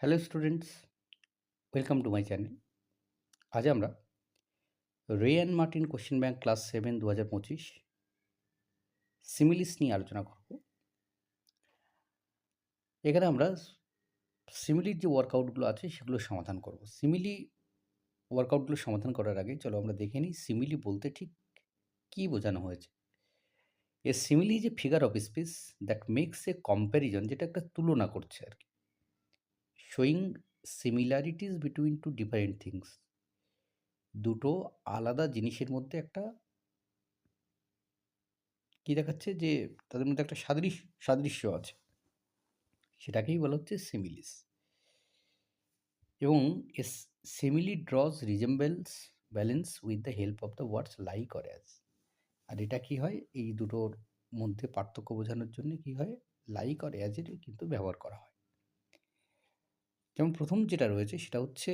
Hello students welcome to my channel আজ আমরা Ray and Martin question bank class seven দু হাজার পঁচিশ সিমিলিস নিয়ে আলোচনা করব। এখানে আমরা সিমিলির যে ওয়ার্কআউটগুলো আছে, সেগুলো সমাধান করব। সিমিলি ওয়ার্কআউটগুলো সমাধান করার আগে চলো আমরা দেখে নিই সিমিলি বলতে ঠিক কী বোঝানো হয়েছে। এ সিমিলি যে figure of speech that makes a comparison যেটা একটা তুলনা করছে আর কি। Showing similarities between two different things দুটো আলাদা জিনিসের মধ্যে একটা কি দেখাচ্ছে যে, তাদের মধ্যে একটা সাদৃশ্য সাদৃশ্য আছে। সেটাকেই বলা হচ্ছে সিমিলিস এবং as simile draws resembles balance with the help of the words like or as আর এটা কি হয়? এই দুটোর মধ্যে পার্থক্য বোঝানোর জন্য কি হয়? লাইক অর অ্যাজের কিন্তু ব্যবহার করা হয়। যেমন প্রথম যেটা রয়েছে সেটা হচ্ছে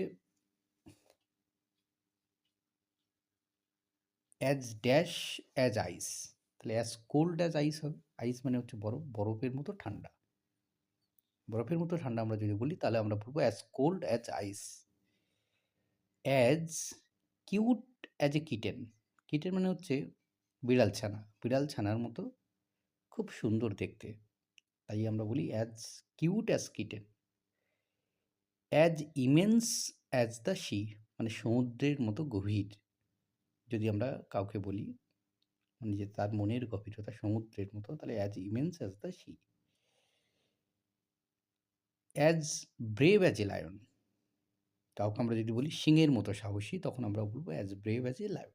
অ্যাজ ড্যাশ অ্যাজ আইস তাহলে অ্যাজ কোল্ড অ্যাজ আইস হবে। আইস মানে হচ্ছে বরফ, বরফের মতো ঠান্ডা। বরফের মতো ঠান্ডা আমরা যদি বলি, তাহলে আমরা বলব as cold as ice as cute as a kitten kitten মানে হচ্ছে বিড়াল ছানা। বিড়াল ছানার মতো খুব সুন্দর দেখতে। তাই আমরা বলি as cute as kitten as immense as the sea মানে সমুদ্রের মতো গভীর, যদি আমরা কাউকে বলি মানে যে তার মনের গভীরতা সমুদ্রের মতো, তাহলে as immense as the sea as brave as a lion কাউকে আমরা যদি বলি সিংহের মতো সাহসী, তখন আমরা বলব as brave as a lion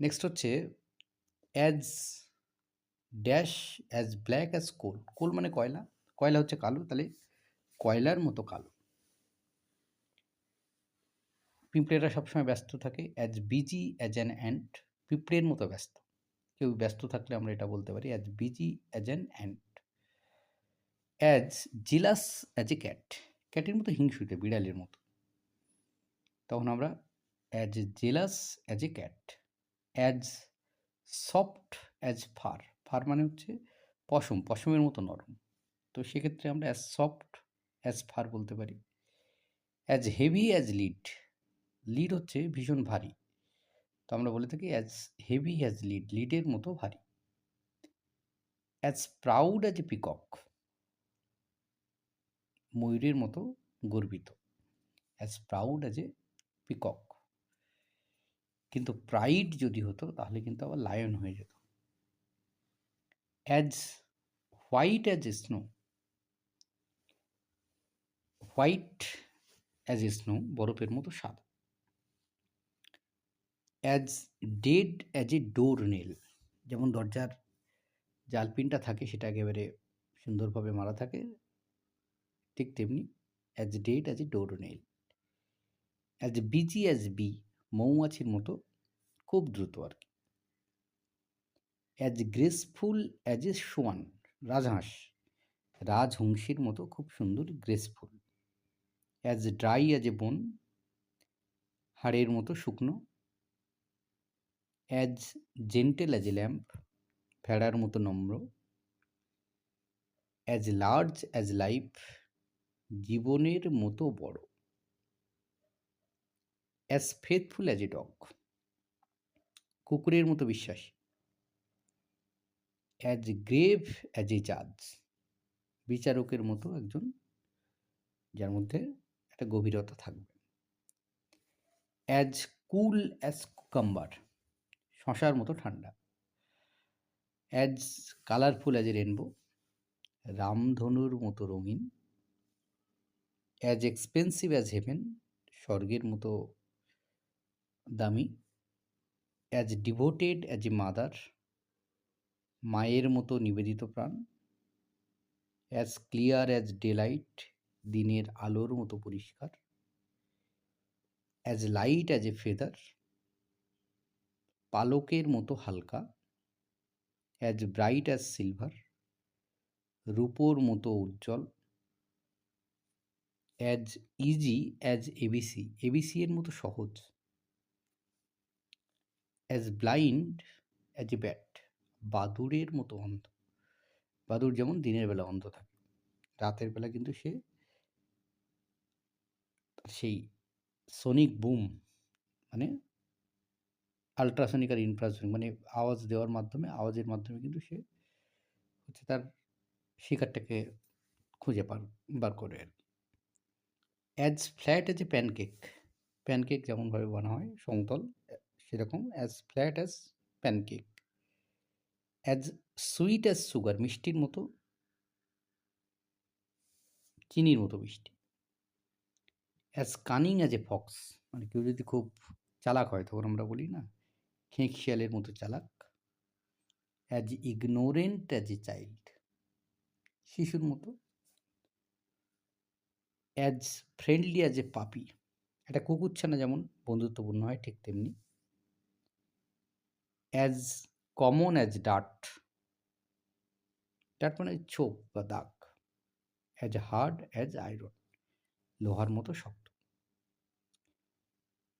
next হচ্ছে as dash as black as coal coal মানে কয়লা? কয়লা হচ্ছে কালো, তাহলে কয়লার মতো কালো। পিঁপড়েরা সবসময় ব্যস্ত থাকে as busy as an ant পিঁপড়ের মতো ব্যস্ত। কেউ ব্যস্ত থাকলে আমরা এটা বলতে পারি as busy as an ant as jealous as a cat ক্যাটের মতো হিংসুটে, বিড়ালের মতো। তখন আমরা as jealous as a cat as soft as fur fur মানে হচ্ছে পশম, পশমের মতো নরম। তো সেক্ষেত্রে আমরা অ্যাজ সফট অ্যাজ ফার বলতে পারি। As heavy as lead lead হচ্ছে ভীষণ ভারী। তো আমরা বলে থাকি অ্যাজ হেভি অ্যাজ লিড লিডের মতো ভারী। As proud as a peacock ময়ূরের মতো গর্বিত। As proud as a peacock কিন্তু প্রাইড যদি হতো, তাহলে কিন্তু আবার লায়ন হয়ে যেত। As white as a snow white as a snow, বরফের মতো সাদা as dead as a door nail যেমন দরজার জালপিনটা থাকে, সেটা একেবারে সুন্দরভাবে মারা থাকে, ঠিক তেমনি as dead as a door nail as busy as bee, মৌমাছির মতো, খুব দ্রুত আর কি। As graceful as a swan, রাজহাঁস, রাজহংসীর মতো, খুব সুন্দর graceful. As dry as a bone হাড়ের মতো শুকনো as gentle as a lamb ভেড়ার মতো নম্র অ্যাজ লার্জ অ্যাজ লাইফ জীবনের মতো বড় as faithful as a dog কুকুরের মতো বিশ্বাসী অ্যাজ গ্রেভ অ্যাজ এ জাজ বিচারকের মতো একজন, যার মধ্যে একটা গভীরতা থাকবে। অ্যাজ কুল অ্যাজ কুকাম্বার শশার মতো ঠান্ডা। অ্যাজ কালারফুল অ্যাজ রেনবো রামধনুর মতো রঙিন। অ্যাজ এক্সপেন্সিভ অ্যাজ হেভেন স্বর্গের মতো দামি। As devoted as a mother মায়ের মতো নিবেদিত প্রাণ। অ্যাজ ক্লিয়ার অ্যাজ ডেলাইট দিনের আলোর মতো পরিষ্কার। As light as a feather পালকের মতো হালকা অ্যাজ ব্রাইট অ্যাজ সিলভার রূপোর মতো উজ্জ্বল as easy as ABC ABC এর মতো সহজ as blind as a bat বাদুড়ের মতো অন্ধ, বাদুড় যেমন দিনের বেলা অন্ধ থাকে, রাতের বেলা কিন্তু সে সেই সোনিক বুম মানে আল্ট্রাসনিক আর ইনফ্রাসনিক মানে আওয়াজ দেওয়ার মাধ্যমে, আওয়াজের মাধ্যমে কিন্তু সে হচ্ছে তার শিকারটাকে খুঁজে পার বার করে আর কি। As flat as a pancake pancake যেমনভাবে বানা হয়, সমতল, সেরকম as flat as pancake as sweet as sugar মিষ্টির মতো, চিনির মতো মিষ্টি। As cunning as a fox মানে কেউ যদি খুব চালাক হয়, তখন আমরা বলি না, খেঁক শিয়ালের মতো চালাক as ignorant as a child শিশুর মতো অ্যাজ ফ্রেন্ডলি অ্যাজ এ পাপি একটা কুকুরছানা যেমন বন্ধুত্বপূর্ণ হয়, ঠিক তেমনি as common as dot dot মানে ছোপ বা দাগ অ্যাজ হার্ড অ্যাজ আয়রন লোহার মতো শক্ত।